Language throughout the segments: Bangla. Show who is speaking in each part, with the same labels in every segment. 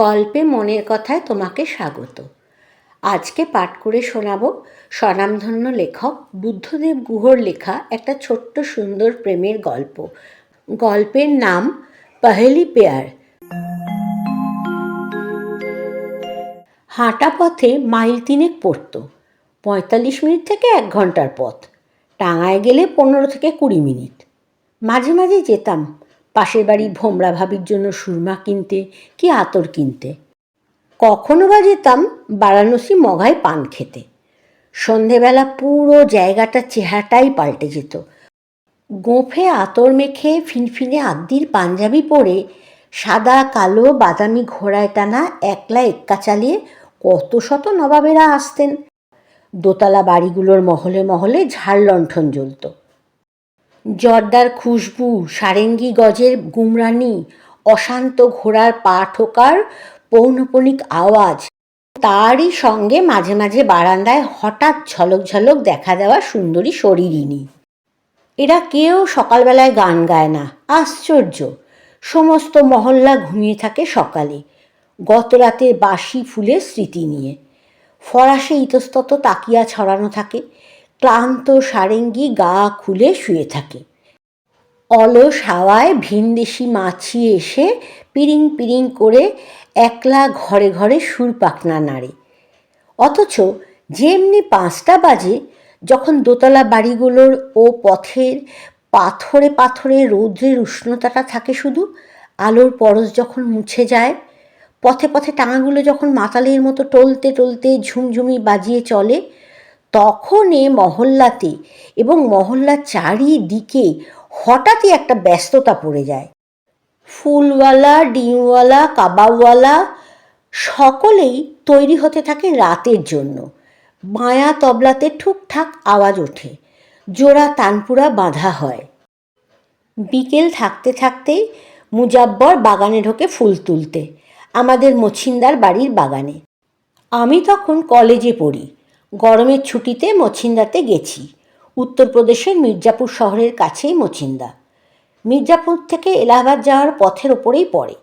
Speaker 1: গল্পে মনের কথায় তোমাকে স্বাগত। আজকে পাঠ করে শোনাব স্বনামধন্য লেখক বুদ্ধদেব গুহর লেখা একটা ছোট্ট সুন্দর প্রেমের গল্প। গল্পের নাম পাহেলি পেয়ার। হাঁটা পথে মাইল তিনেক পড়তো। পঁয়তাল্লিশ মিনিট থেকে এক ঘণ্টার পথ। টাঙায় গেলে পনেরো থেকে কুড়ি মিনিট। মাঝে মাঝে যেতাম পাশের বাড়ির ভোমরা ভাবির জন্য সুরমা কিনতে, কি আতর কিনতে। কখনো বা যেতাম বারাণসী মগায় পান খেতে। সন্ধেবেলা পুরো জায়গাটা চেহারাটাই পাল্টে যেত। গোঁফে আতর মেখে ফিনফিনে আদ্দির পাঞ্জাবি পরে সাদা, কালো, বাদামি ঘোড়ায় টানা একলা এক্কা চালিয়ে কত শত নবাবেরা আসতেন। দোতলা বাড়িগুলোর মহলে মহলে ঝাড় লণ্ঠন জ্বলত। জর্দার খুশবু, সারেঙ্গি গজের গুমরানি, অশান্ত ঘোড়ার পা ঠোকার পৌনপনিক আওয়াজ। তারই সঙ্গে মাঝে মাঝে বারান্দায় হঠাৎ ঝলক ঝলক দেখা দেওয়া সুন্দরী শরীরিনী এরা কেউ সকালবেলায় গান গায় না, আশ্চর্য। সমস্ত মহল্লা ঘুমিয়ে থাকে সকালে গত রাতের বাসি ফুলের স্মৃতি নিয়ে। ফরাসে ইতস্তত তাকিয়া ছড়ানো থাকে ক্লান্ত সারেঙ্গি গা খুলে শুয়ে থাকে। অলস হাওয়ায় ভিনদেশি মাছি এসে পিরিং পিরিং করে একলা ঘরে ঘরে সুর পাকনা নাড়ে। অথচ যেমনি পাঁচটা বাজে, যখন দোতলা বাড়িগুলোর ও পথের পাথরে পাথরে রৌদ্রের উষ্ণতাটা থাকে শুধু, আলোর পরশ যখন মুছে যায়, পথে পথে টাঙাগুলো যখন মাতালের মতো টলতে টলতে ঝুমঝুমি বাজিয়ে চলে তখন এ মহল্লাতে এবং মহল্লার চারিদিকে হঠাৎই একটা ব্যস্ততা পড়ে যায়। ফুলওয়ালা, ডিমওয়ালা কাবাবওয়ালা সকলেই তৈরি হতে থাকে রাতের জন্য। মায়া তবলাতে ঠুকঠাক আওয়াজ ওঠে। জোড়া তানপুরা বাঁধা হয়। বিকেল থাকতে থাকতেই মুজাব্বর বাগানে ঢোকে ফুল তুলতে, আমাদের মছিন্দার বাড়ির বাগানে। আমি তখন কলেজে পড়ি। গরমের ছুটিতে মছিন্দাতে গেছি। উত্তরপ্রদেশের মির্জাপুর শহরের কাছেই মছিন্দা মির্জাপুর থেকে এলাহাবাদ যাওয়ার পথের ওপরেই পড়ে।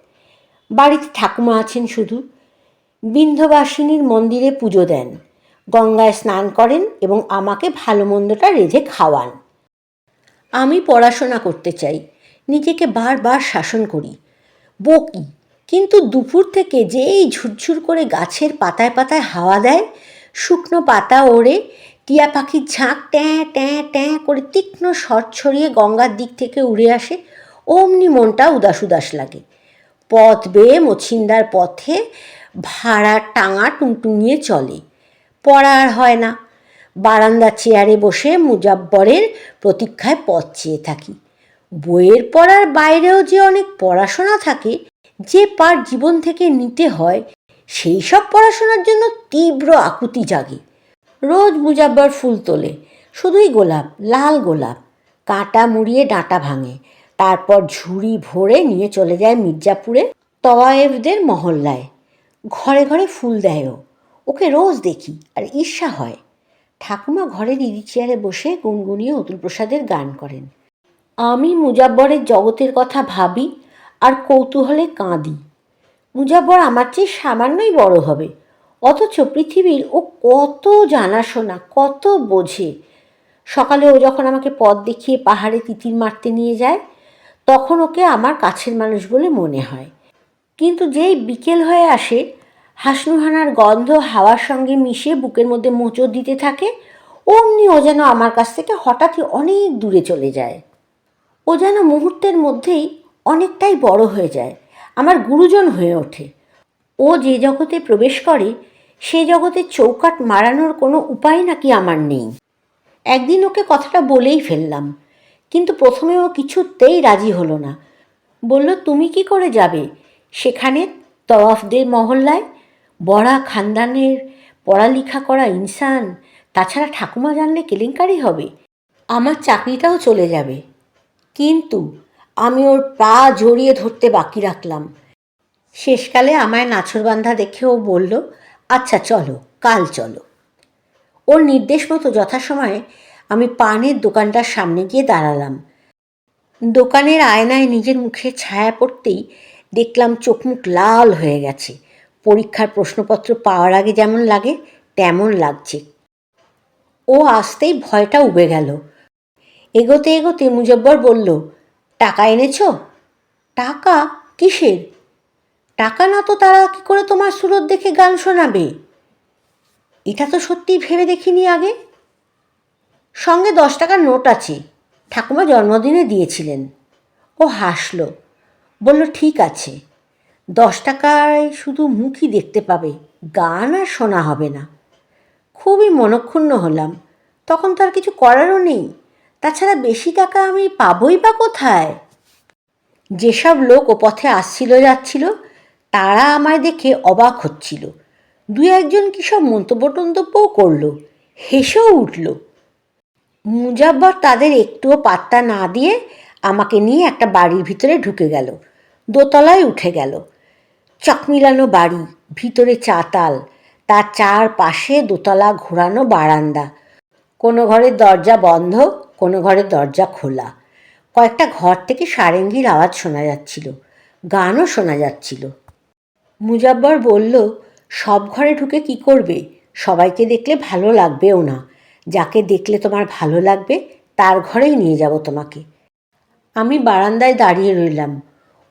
Speaker 1: বাড়িতে ঠাকুমা আছেন শুধু। বিন্ধবাসিনীর মন্দিরে পুজো দেন। গঙ্গায় স্নান করেন এবং আমাকে ভালো মন্দটা রেঁধে খাওয়ান। আমি পড়াশোনা করতে চাই। নিজেকে বারবার শাসন করি। বকি, কিন্তু দুপুর থেকে যেই ঝুরঝুর করে গাছের পাতায় পাতায় হাওয়া দেয় শুকনো পাতা ওড়ে, টিয়া পাখির ঝাঁক ট্যাঁ ট্যাঁ ট্যাঁ করে তীক্ষ্ণ স্বর ছড়িয়ে গঙ্গার দিক থেকে উড়ে আসে, অমনি মনটা উদাস উদাস লাগে। পথ বেয়ে মছিন্দার পথে ভাড়া টাঙা টুংটুঙিয়ে চলে। পড়া আর হয় না। বারান্দা চেয়ারে বসে মুজাব্বরের প্রতীক্ষায় পথ চেয়ে থাকি। বইয়ের পড়ার বাইরেও যে অনেক পড়াশোনা থাকে, যে পার জীবন থেকে নিতে হয় সেই সব পড়াশোনার জন্য তীব্র আকুতি জাগে। রোজ মুজাব্বর ফুল তোলে, শুধুই গোলাপ, লাল গোলাপ, কাঁটা মুড়িয়ে ডাঁটা ভাঙে, তারপর ঝুড়ি ভরে নিয়ে চলে যায় মির্জাপুরে তওয়ায়েবদের মহল্লায়। ঘরে ঘরে ফুল দেয়ও, ওকে রোজ দেখি, আর ঈর্ষা হয়। ঠাকুমা ঘরে ইরি চেয়ারে বসে গুনগুনিয়ে অতুল প্রসাদের গান করেন। আমি মুজাব্বরের জগতের কথা ভাবি, আর কৌতূহলে কাঁদি। মুজাব্বর আমার চেয়ে সামান্যই বড় হবে। অথচ পৃথিবীর ও কত জানাশোনা, কত বোঝে। সকালে ও যখন আমাকে পথ দেখিয়ে পাহাড়ে তিতির মারতে নিয়ে যায়, তখন ওকে আমার কাছের মানুষ বলে মনে হয়। কিন্তু যেই বিকেল হয়ে আসে, হাসনুহানার গন্ধ হাওয়ার সঙ্গে মিশে বুকের মধ্যে মোচড় দিতে থাকে, অমনি ও যেন আমার কাছ থেকে হঠাৎই অনেক দূরে চলে যায়। ও যেন মুহূর্তের মধ্যেই অনেকটাই বড় হয়ে যায়। আমার গুরুজন হয়ে ওঠে। ও যে জগতে প্রবেশ করে, সে জগতে চৌকাট মারানোর কোনো উপায় নাকি আমার নেই। একদিন ওকে কথাটা বলেই ফেললাম, কিন্তু প্রথমে ও কিছুতেই রাজি হলো না। বলল, তুমি কি করে যাবে? সেখানে তওয়াফদের মহল্লায় বড়া খানদানের পড়ালেখা করা ইনসান, তাছাড়া ঠাকুমা জানলে কেলেঙ্কারি হবে। আমার চাকরিটাও চলে যাবে। কিন্তু আমি ওর পা জড়িয়ে ধরতে বাকি রাখলাম। শেষকালে আমায় নাছরবান্ধা দেখে ও বলল আচ্ছা চলো, কাল চলো। ওর নির্দেশ মতো যথাসময়ে আমি পানের দোকানটার সামনে গিয়ে দাঁড়ালাম। দোকানের আয়নায় নিজের মুখে ছায়া পড়তেই দেখলাম চোখ মুখ লাল হয়ে গেছে। পরীক্ষার প্রশ্নপত্র পাওয়ার আগে যেমন লাগে, তেমন লাগছে। ও আসতেই ভয়টা উবে গেল। এগোতে এগোতে মুজব্বর বলল টাকা এনেছ? টাকা কিসের? টাকা না তো তারা কি করে তোমার সুরত দেখে গান শোনাবে? এটা তো সত্যিই ভেবে দেখিনি আগে। সঙ্গে দশ টাকার নোট আছে। ঠাকুমা জন্মদিনে দিয়েছিলেন। ও হাসল। বলল, ঠিক আছে। দশ টাকায় শুধু মুখই দেখতে পাবে। গান আর শোনা হবে না। খুবই মনক্ষুণ্ণ হলাম। তখন তো আর কিছু করারও নেই। তাছাড়া বেশি টাকা আমি পাবই বা কোথায়? যেসব লোক ও পথে আসছিল যাচ্ছিল, তারা আমায় দেখে অবাক হচ্ছিল। দু একজন কী সব মন্তব্য টন্তব্যও করল? হেসেও উঠল। মুজাব্বর তাদের একটুও পাত্তা না দিয়ে আমাকে নিয়ে একটা বাড়ির ভিতরে ঢুকে গেল। দোতলায় উঠে গেল। চকমিলানো বাড়ি, ভিতরে চাতাল, তার চার পাশে দোতলা ঘোরানো বারান্দা। কোনো ঘরের দরজা বন্ধ কোনো ঘরের দরজা খোলা। কয়েকটা ঘর থেকে সারেঙ্গির আওয়াজ শোনা যাচ্ছিল। গানও শোনা যাচ্ছিল। মুজাব্বর বলল, সব ঘরে ঢুকে কি করবে? সবাইকে দেখলে ভালো লাগবেও না। যাকে দেখলে তোমার ভালো লাগবে, তার ঘরেই নিয়ে যাব তোমাকে। আমি বারান্দায় দাঁড়িয়ে রইলাম।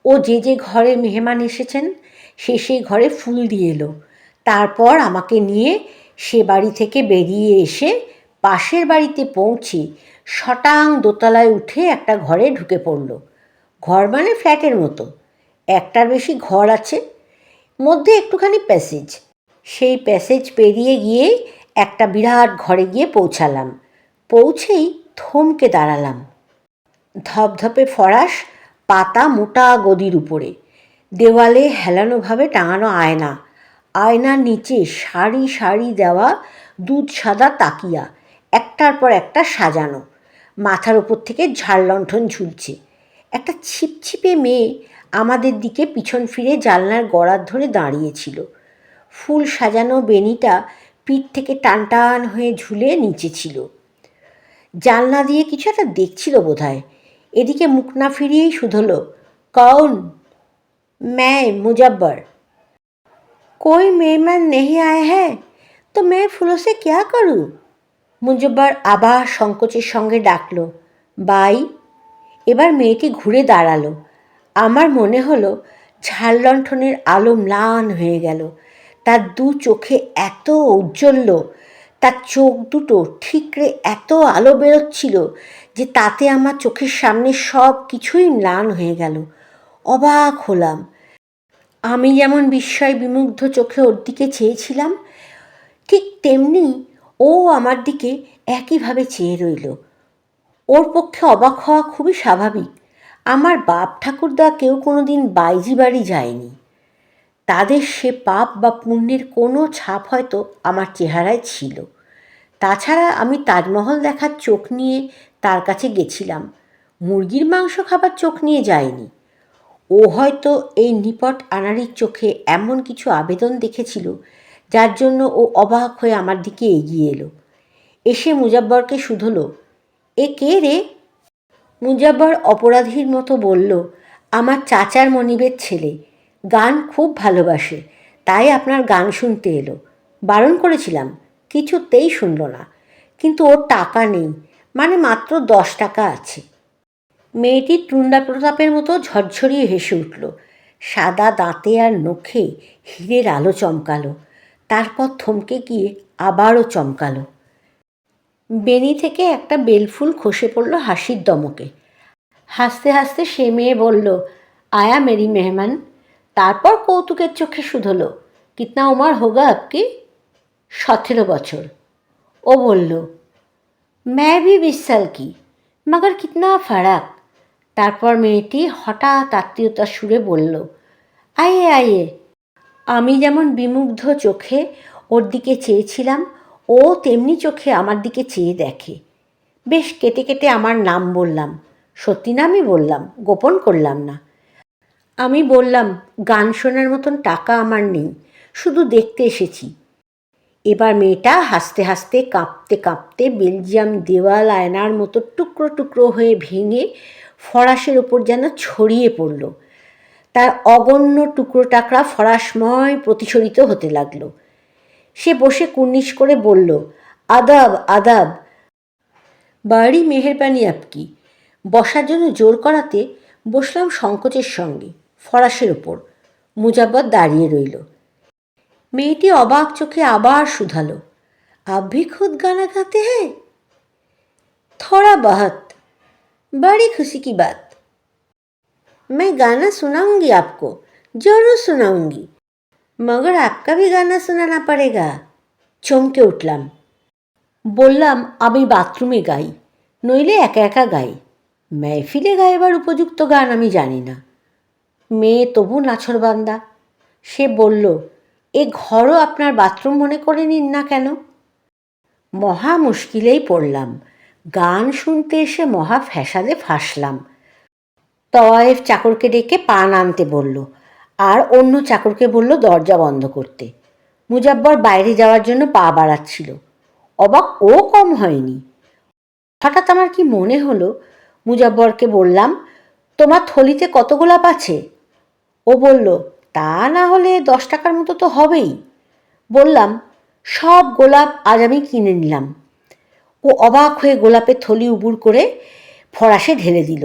Speaker 1: ও যে যে ঘরে মেহমান এসেছেন, সে সেই ঘরে ফুল দিয়ে এলো। তারপর আমাকে নিয়ে সে বাড়ি থেকে বেরিয়ে এসে পাশের বাড়িতে পৌঁছে শটাং দোতলায় উঠে একটা ঘরে ঢুকে পড়ল। ঘর মানে ফ্ল্যাটের মতো। একটার বেশি ঘর আছে, মধ্যে একটুখানি প্যাসেজ। সেই প্যাসেজ পেরিয়ে গিয়ে একটা বিরাট ঘরে গিয়ে পৌঁছালাম। পৌঁছেই থমকে দাঁড়ালাম। ধপধপে ফরাস, পাতা মোটা গদির উপরে। দেওয়ালে হেলানোভাবে টাঙানো আয়না। আয়নার নিচে সারি সারি দেওয়া দুধ সাদা তাকিয়া। একটার পর একটা সাজানো। মাথার ওপর থেকে ঝাড়লণ্ঠন ঝুলছে একটা ছিপছিপে মেয়ে আমাদের দিকে পিছন ফিরে জানলার গড়ার ধরে দাঁড়িয়েছিল ফুল সাজানো বেনিটা পিঠ থেকে টান টান হয়ে ঝুলে নিচে ছিল জানলা দিয়ে কিছু একটা দেখছিল বোধহয় এদিকে মুখ না ফিরিয়েই শুধল কৌন मैं मुजब्बर कोई मेहमान नहीं आए हैं तो मैं फूलों से क्या करूं মুজব্বর আবার সংকোচের সঙ্গে ডাকল, বাই। এবার মেয়েটি ঘুরে দাঁড়াল। আমার মনে হলো ঝাড়লণ্ঠনের আলো ম্লান হয়ে গেল। তার দু চোখে এত ঔজ্জ্বল্য, তার চোখ দুটো ঠিকরে এত আলো বেরোচ্ছিল যে তাতে আমার চোখের সামনে সব কিছুই ম্লান হয়ে গেল। অবাক হলাম। আমি যেমন বিস্ময় বিমুগ্ধ চোখে ওর দিকে চেয়েছিলাম, ঠিক তেমনি ও আমার দিকে একইভাবে চেয়ে রইল। ওর পক্ষে অবাক হওয়া খুবই স্বাভাবিক। আমার বাপ ঠাকুরদা কেউ কোনো দিন বাইজি বাড়ি যায়নি। তাদের সে পাপ বা পুণ্যের কোনো ছাপ হয়তো আমার চেহারায় ছিল। তাছাড়া আমি তাজমহল দেখার চোখ নিয়ে তার কাছে গেছিলাম। মুরগির মাংস খাবার চোখ নিয়ে যায়নি। ও হয়তো এই নিপট আনাড়ির চোখে এমন কিছু আবেদন দেখেছিল যার জন্য ও অবাক হয়ে আমার দিকে এগিয়ে এলো। এসে মুজাব্বরকে শুধলো, এ কে রে? মুজাব্বর অপরাধীর মতো বলল, আমার চাচার মনিবের ছেলে। গান খুব ভালোবাসে, তাই আপনার গান শুনতে এলো। বারণ করেছিলাম, কিছুতেই শুনল না। কিন্তু ওর টাকা নেই মানে মাত্র দশ টাকা আছে মেয়েটি টুন্ডা প্রতাপের মতো ঝরঝরিয়ে হেসে উঠল। সাদা দাঁতে আর নখে হীরের আলো চমকালো। তারপর থমকে গিয়ে আবারও চমকালো বেনি থেকে একটা বেলফুল খসে পড়ল হাসির দমকে হাসতে হাসতে সে মেয়ে বলল আয়া মেরি মেহমান তারপর কৌতুকের চোখে শুধল কিতনা উমার হোগা আপকি সতেরো বছর ও বলল मैं भी बीस साल की मगर कितना ফারাক তারপর মেয়েটি হঠাৎ আত্মীয়তার সুরে বলল আয়ে আয়ে আমি যেমন বিমুগ্ধ চোখে ওর দিকে চেয়েছিলাম, ও তেমনি চোখে আমার দিকে চেয়ে দেখে। বেশ কেটে কেটে আমার নাম বললাম। সত্যি নামই বললাম? গোপন করলাম না। আমি বললাম, গান শোনার মতন টাকা আমার নেই, শুধু দেখতে এসেছি। এবার মেয়েটা হাসতে হাসতে কাঁপতে কাঁপতে বেলজিয়াম দেওয়াল আয়নার মতো টুকরো টুকরো হয়ে ভেঙে ফরাসের ওপর যেন ছড়িয়ে পড়ল। তার অগণ্য টুকরো টাকরা ফরাসময় প্রতিশরিত হতে লাগল। সে বসে কুর্নিশ করে বলল, আদাব আদাব, বাড়ি মেহেরবানি আপকি বসার জন্য জোর করাতে বসলাম সংকোচের সঙ্গে, ফরাসের ওপর। মুজাব্বর দাঁড়িয়ে রইল। মেয়েটি অবাক চোখে আবার শুধালো আব্বি খুদ গানা গাতে হ্যাঁ থরা বাহাত, বাড়ি খুশি কি বাত? मैं गाना सुनाऊंगी आपको जरूर सुनाऊंगी मगर आपका भी गाना सुनाना पड़ेगा চমকে উঠলাম বললাম আমি বাথরুমে গাই নইলে একা একা গাই মেহফিলে গাইবার উপযুক্ত গান আমি জানি না মেয়ে তবু নাছরবান্দা সে বলল এ ঘরও আপনার বাথরুম মনে করে নিন না কেন মহা মুশকিলেই পড়লাম গান শুনতে এসে মহা ফ্যাসাদে ফাঁসলাম তওয়ায়েফ চাকরকে ডেকে পান আনতে বলল আর অন্য চাকরকে বলল দরজা বন্ধ করতে। মুজাব্বর বাইরে যাওয়ার জন্য পা বাড়াচ্ছিল। অবাক ও কম হয়নি। হঠাৎ আমার কি মনে হলো? মুজাব্বরকে বললাম, তোমার থলিতে কত গোলাপ আছে? ও বলল, তা না হলে দশ টাকার মতো তো হবেই। বললাম, সব গোলাপ আজ আমি কিনে নিলাম। ও অবাক হয়ে গোলাপের থলি উবুর করে ফরাসে ঢেলে দিল।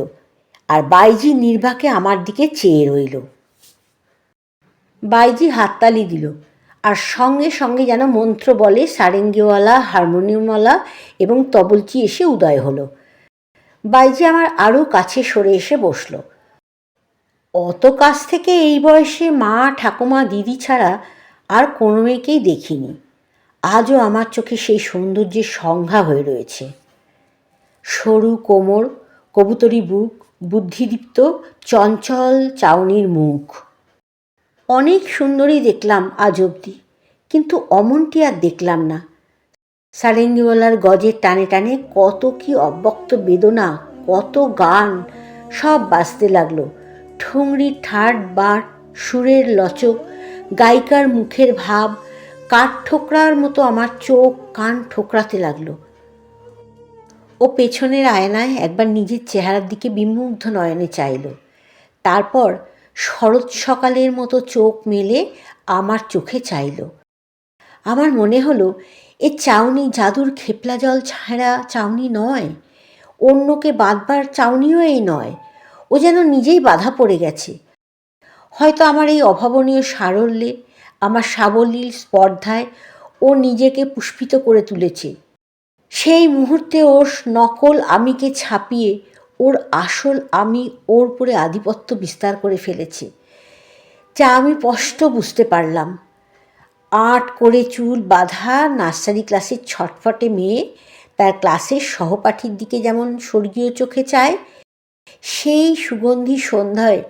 Speaker 1: আর বাইজি নির্বাকে আমার দিকে চেয়ে রইল। বাইজি হাততালি দিল আর সঙ্গে সঙ্গে যেন মন্ত্র বলে সারেঙ্গিওয়ালা, হারমোনিয়ামওয়ালা এবং তবলচি এসে উদয় হলো। বাইজি আমার আরও কাছে সরে এসে বসল। অত কাছ থেকে এই বয়সে মা, ঠাকুমা, দিদি ছাড়া আর কোনো মেয়েকেই দেখিনি। আজও আমার চোখে সেই সৌন্দর্যের সংজ্ঞা হয়ে রয়েছে। সরু কোমর, কবুতরি বুক বুদ্ধিদীপ্ত, চঞ্চল চাউনির মুখ। অনেক সুন্দরী দেখলাম আজ অবধি, কিন্তু অমনটি আর দেখলাম না। সারেঙ্গিওয়ালার গজের টানে টানে কত কি অব্যক্ত বেদনা, কত গান, সব বাজতে লাগল। ঠুংরির ঠাট বার, সুরের লচক, গায়িকার মুখের ভাব, কাঠ ঠোকরার মতো আমার চোখ কান ঠোকরাতে লাগল। ও পেছনের আয়নায় একবার নিজের চেহারার দিকে বিমুগ্ধ নয়নে চাইল। তারপর শরৎ সকালের মতো চোখ মেলে আমার চোখে চাইল। আমার মনে হলো, এ চাউনি জাদুর খেপলা জল ছাড়া চাউনি নয়। অন্যকে বাঁধবার চাউনিও এই নয়। ও যেন নিজেই বাধা পড়ে গেছে। হয়তো আমার এই অভাবনীয় সারল্যে, আমার সাবলীল স্পর্ধায় ও নিজেকে পুষ্পিত করে তুলেছে। সেই মুহূর্তে ওর নকল আমিকে ছাপিয়ে, ওর আসল আমি ওর উপরে আধিপত্য বিস্তার করে ফেলেছে, যা আমি স্পষ্ট বুঝতে পারলাম। আট করে চুল বাঁধা নার্সারি ক্লাসের ছটফটে মেয়ে তার ক্লাসের সহপাঠীর দিকে যেমন স্বর্গীয় চোখে চায়, সেই সুগন্ধি সন্ধ্যায়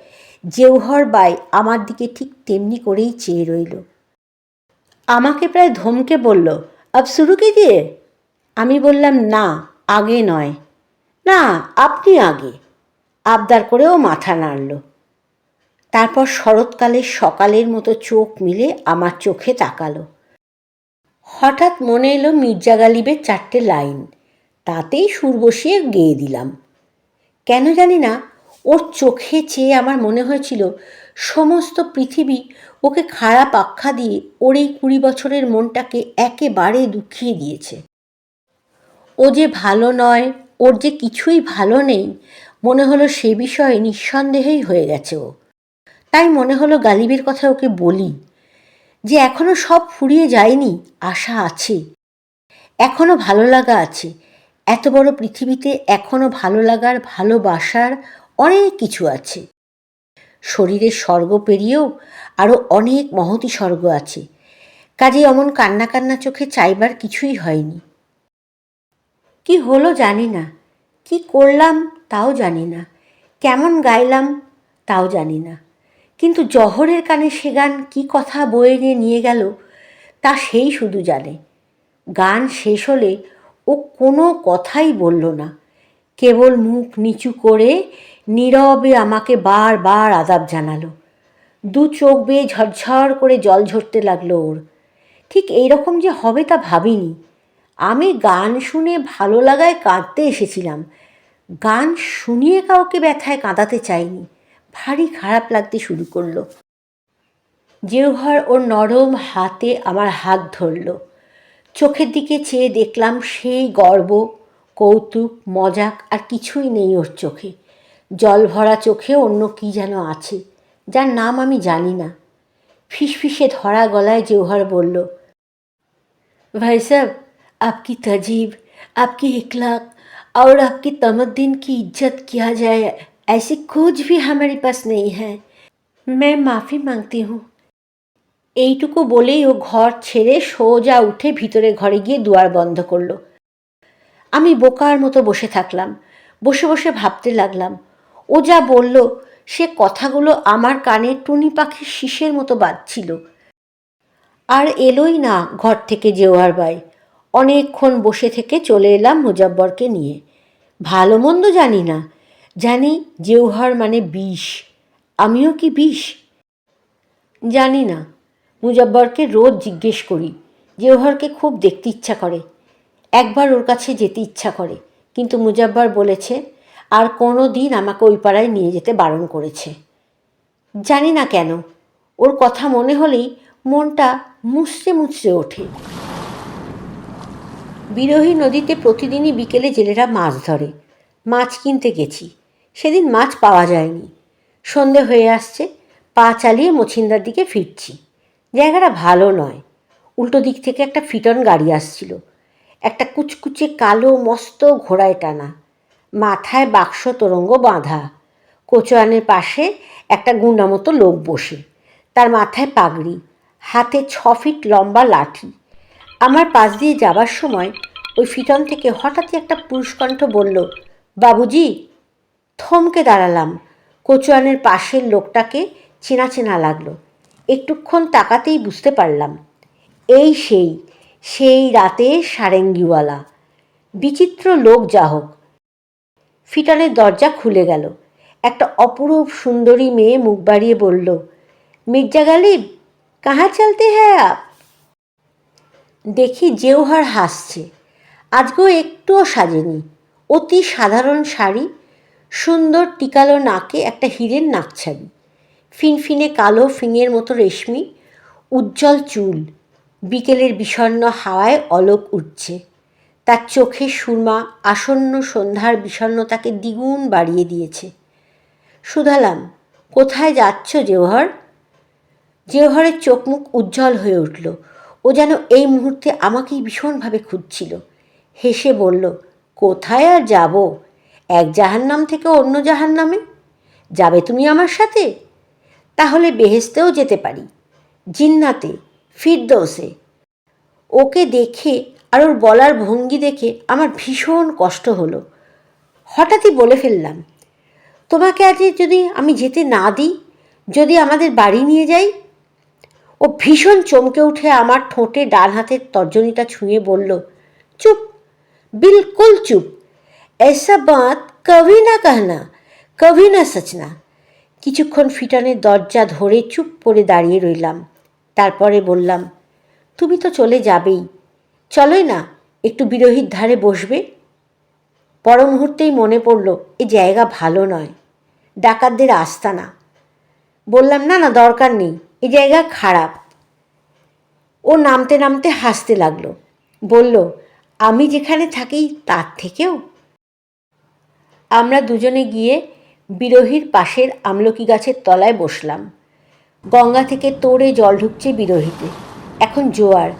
Speaker 1: জেউহর বাই আমার দিকে ঠিক তেমনি করেই চেয়ে রইল। আমাকে প্রায় ধমকে বলল আপ শুরু কে দিয়ে আমি বললাম, না, আগে নয়। না, আপনি আগে। আবদার করেও মাথা নাড়ল। তারপর শরৎকালের সকালের মতো চোখ মিলে আমার চোখে তাকালো। হঠাৎ মনে এলো মির্জা গালিবের চারটে লাইন। তাতেই সুর বসিয়ে গেয়ে দিলাম। কেন জানি না, ওর চোখে চেয়ে আমার মনে হয়েছিল, সমস্ত পৃথিবী ওকে খারাপ আখ্যা দিয়ে ওর এই কুড়ি বছরের মনটাকে একেবারে দুঃখিয়ে দিয়েছে। ও যে ভালো নয়, ওর যে কিছুই ভালো নেই, মনে হলো সে বিষয়ে নিঃসন্দেহেই হয়ে গেছে ও। তাই মনে হলো গালিবের কথা ওকে বলি। যে এখনও সব ফুরিয়ে যায়নি, আশা আছে। এখনও ভালো লাগা আছে। এত বড় পৃথিবীতে এখনও ভালো লাগার, ভালোবাসার অনেক কিছু আছে। শরীরের স্বর্গ পেরিয়েও আরও অনেক মহতি স্বর্গ আছে। কাজে অমন কান্না কান্না চোখে চাইবার কিছুই হয়নি। কি হলো জানি না। কি করলাম তাও জানি না। কেমন গাইলাম তাও জানি না। কিন্তু জহরের কানে সে গান কী কথা বয়ে নিয়ে নিয়ে গেল তা সেই শুধু জানে। গান শেষ হলে ও কোনো কথাই বলল না। কেবল মুখ নিচু করে নীরবে আমাকে বারবার আদাব জানালো। দু চোখ বেয়ে ঝরঝর করে জল ঝরতে লাগল ওর। ঠিক এইরকম যে হবে তা ভাবিনি। আমি গান শুনে ভালো লাগায় কাঁদতে এসেছিলাম। গান শুনিয়ে কাউকে ব্যথায় কাঁদাতে চাইনি। ভারী খারাপ লাগতে শুরু করল। জেউহর ওর নরম হাতে আমার হাত ধরল। চোখের দিকে চেয়ে দেখলাম সেই গর্ব, কৌতুক, মজাক আর কিছুই নেই ওর চোখে। জল ভরা চোখে অন্য কি যেন আছে, যার নাম আমি জানি না। ফিসফিসে ধরা গলায় জেউহর বলল, ভাই সাহেব आपकी तजीब आपकी इखलाक और आपकी तमद्दीन की इज्जत किया जाए ऐसी कुछ भी हमारे पास नहीं है मैं माफ़ी मांगती हूँ এইটুকু বলেই ও ঘর ছেড়ে সোজা উঠে ভিতরে ঘরে গিয়ে দুয়ার বন্ধ করলো আমি বোকার মতো বসে থাকলাম বসে বসে ভাবতে লাগলাম ও যা বলল সে কথাগুলো আমার কানে টুনি পাখির শীষের মতো বাজছিল আর এলোই না ঘর থেকে জেওয়ার বাই অনেকক্ষণ বসে থেকে চলে এলাম মুজাব্বরকে নিয়ে। ভালো মন্দ জানি না। জানি জেউহার মানে বিষ। আমিও কি বিষ? জানি না। মুজাব্বরকে রোজ জিজ্ঞেস করি। জেওহরকে খুব দেখতে ইচ্ছা করে। একবার ওর কাছে যেতে ইচ্ছা করে। কিন্তু মুজাব্বর বলেছে, আর কোনো দিন আমাকে ওই পাড়ায় নিয়ে যেতে বারণ করেছে। জানি না কেন। ওর কথা মনে হলেই মনটা মুচড়ে মুচড়ে ওঠে। বিরোহী নদীতে প্রতিদিনই বিকেলে জেলেরা মাছ ধরে। মাছ কিনতে গেছি। সেদিন মাছ পাওয়া যায়নি। সন্ধে হয়ে আসছে, পা চালিয়ে মছিন্দার দিকে ফিরছি। জায়গাটা ভালো নয়। উল্টো দিক থেকে একটা ফিটন গাড়ি আসছিল। একটা কুচকুচে কালো, মস্ত ঘোড়ায় টানা। মাথায় বাক্স তোরঙ্গ বাঁধা। কোচোয়ানের পাশে একটা গুন্ডা মতো লোক বসে। তার মাথায় পাগড়ি। হাতে ছ ফিট লম্বা লাঠি। আমার পাশ দিয়ে যাবার সময় ওই ফিটন থেকে হঠাৎই একটা পুরুষকণ্ঠ বলল, বাবুজি, থমকে দাঁড়ালাম। কোচোয়ানের পাশের লোকটাকে চেনা চেনা লাগল। একটুক্ষণ তাকাতেই বুঝতে পারলাম, এই সেই সেই রাতে সারেঙ্গিওয়ালা। বিচিত্র লোক যা হোক। ফিটনের দরজা খুলে গেল। একটা অপরূপ সুন্দরী মেয়ে মুখ বাড়িয়ে বলল, মির্জা গালিব, কাহা চলতে হ্যাঁ আপ? দেখি জেউহার হাসছে। আজকেও একটুও সাজেনি। অতি সাধারণ শাড়ি, সুন্দর টিকালো নাকে একটা হীরের নাকছাবি ফিনফিনে কালো ফিঙের মতো রেশমি, উজ্জ্বল চুল, বিকেলের বিষণ্ণ হাওয়ায় অলোক উঠছে। তার চোখে সুরমা আসন্ন সন্ধ্যার বিষণ্নতাকে দ্বিগুণ বাড়িয়ে দিয়েছে। শুধালাম কোথায় যাচ্ছ জেওহর? জেওহরের চোখ মুখ উজ্জ্বল হয়ে উঠল। ও যেন এই মুহূর্তে আমাকেই ভীষণভাবে খুঁজছিল। হেসে বলল, কোথায় আর যাব? এক জাহান্নাম থেকে অন্য জাহান্নামে? যাবে তুমি আমার সাথে? তাহলে বেহেস্তেও যেতে পারি, জিন্নাতে, ফিরদৌসে। ওকে দেখে আর ওর বলার ভঙ্গি দেখে আমার ভীষণ কষ্ট হলো। হঠাৎই বলে ফেললাম, তোমাকে আজ যদি আমি যেতে না দিই, যদি আমাদের বাড়ি নিয়ে যাই ও ভীষণ চমকে উঠে আমার ঠোঁটে ডান হাতের তর্জনীটা ছুঁয়ে বলল চুপ বিলকুল চুপ ऐसा बात कभी না कहना কভি না সচনা কিছুক্ষণ ফিটানের দরজা ধরে চুপ করে দাঁড়িয়ে রইলাম তারপরে বললাম তুমি তো চলে যাবেই চলোই না একটু বিরোহীর ধারে বসবে পর মুহূর্তেই মনে পড়ল এ জায়গা ভালো নয় ডাকাতদের আস্তানা বললাম না না দরকার নেই এ জায়গা খারাপ। ও নামতে নামতে হাসতে লাগল। বলল, আমি যেখানে থাকি তার থেকেও? আমরা দুজনে গিয়ে বিরোহীর পাশের আমলকি গাছের তলায় বসলাম। গঙ্গা থেকে তোড়ে জল ঢুকছে বিরোহীতে। এখন জোয়ার।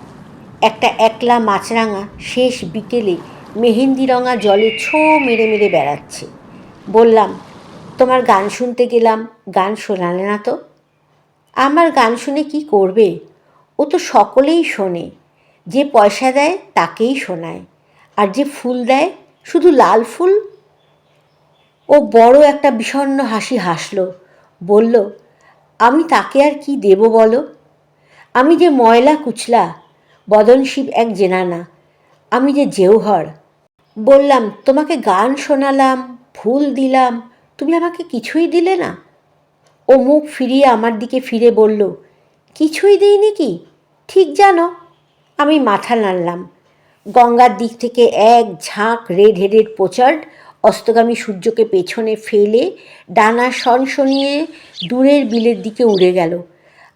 Speaker 1: একটা একলা মাছরাঙা শেষ বিকেলে মেহেন্দি রঙা জলে ছো মেরে মেরে বেড়াচ্ছে। বললাম, তোমার গান শুনতে গেলাম, গান শোনালে না তো? আমার গান শুনে কি করবে? ও তো সকলেই শোনে। যে পয়সা দেয়, তাকেই শোনায়। আর যে ফুল দেয়, শুধু লাল ফুল? ও বড় একটা বিষণ্ণ হাসি হাসল। বলল, আমি তাকে আর কি দেব বলো? আমি যে ময়লা কুচলা, বদনশিব এক জেনানা, আমি যে জেউহর বললাম, তোমাকে গান শোনালাম, ফুল দিলাম, তুমি আমাকে কিছুই দিলে না? ও মুখ ফিরিয়ে আমার দিকে ফিরে বলল, কিছুই দিইনি কি? ঠিক জানো, আমি মাথা নাড়লাম। গঙ্গার দিক থেকে এক ঝাঁক রেড হেডেড পোচার্ড অস্তগামী সূর্যকে পেছনে ফেলে ডানা সনসনিয়ে দূরের বিলের দিকে উড়ে গেল।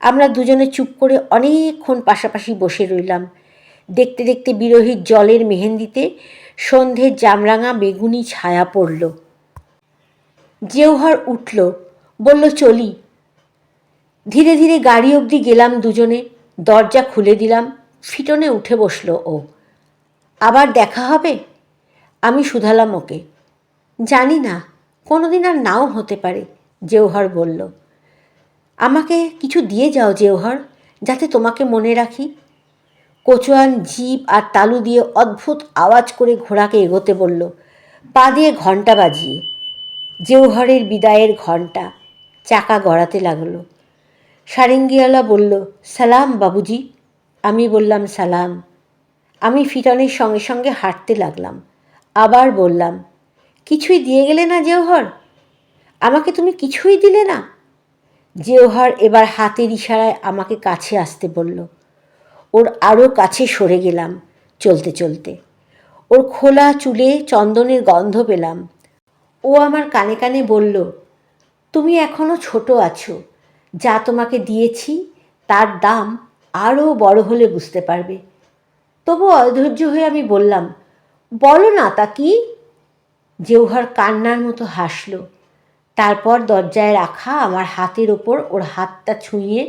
Speaker 1: আমরা দুজনে চুপ করে অনেকক্ষণ পাশাপাশি বসে রইলাম। দেখতে দেখতে বিরোহীর জলের মেহেন্দিতে সন্ধ্যের জামরাঙা বেগুনি ছায়া পড়ল। জেউহর উঠল বলল, চলি। ধীরে ধীরে গাড়ি অবধি গেলাম দুজনে, দরজা খুলে দিলাম, ফিটনে উঠে বসল ও। আবার দেখা হবে? আমি শুধালাম ওকে। জানি না কোনো দিন আর নাও হতে পারে জেউহর বলল। আমাকে কিছু দিয়ে যাও জেউহর যাতে তোমাকে মনে রাখি। কচুয়ান জিপ আর তালু দিয়ে অদ্ভুত আওয়াজ করে ঘোড়াকে এগোতে বলল, পা দিয়ে ঘণ্টা বাজিয়ে। জেউহরের বিদায়ের ঘণ্টা। চাকা গড়াতে লাগল। সারেঙ্গিওয়ালা বলল, সালাম, বাবুজি। আমি বললাম, সালাম। আমি ফিটনের সঙ্গে সঙ্গে হাঁটতে লাগলাম। আবার বললাম, কিছুই দিয়ে গেলে না জেওহর? আমাকে তুমি কিছুই দিলে না? জেওহর এবার হাতের ইশারায় আমাকে কাছে আসতে বলল, ওর আরও কাছে সরে গেলাম চলতে চলতে। ওর খোলা চুলে চন্দনের গন্ধ পেলাম। ও আমার কানে কানে বলল তুমি এখনও ছোট আছো। যা তোমাকে দিয়েছি, তার দাম আরও বড় হলে বুঝতে পারবে। তবু অধৈর্য হয়ে আমি বললাম, বলো না তা কি? জেউহার কান্নার মতো হাসল। তারপর দরজায় রাখা আমার হাতের ওপর ওর হাতটা ছুঁয়ে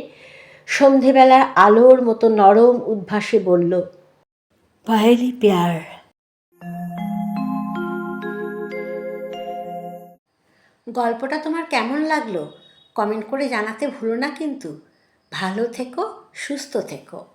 Speaker 1: সন্ধেবেলার আলোর মতো নরম উদ্ভাসে বলল, পায়েলি প্যার গল্পটা তোমার কেমন লাগল? কমেন্ট করে জানাতে ভুলো না কিন্তু। ভালো থেকো সুস্থ থেকো।